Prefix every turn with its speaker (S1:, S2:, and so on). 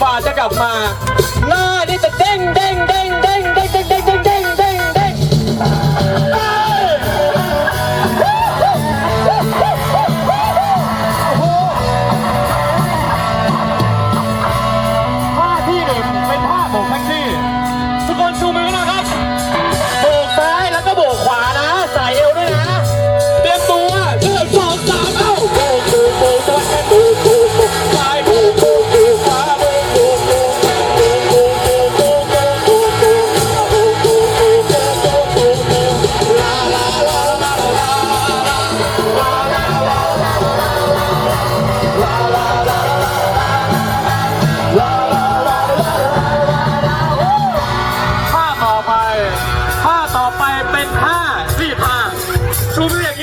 S1: ฝ่าจะกลับมาหน้านี่จะเด้งเด้งเด้งเด้งเด้ง Dulu.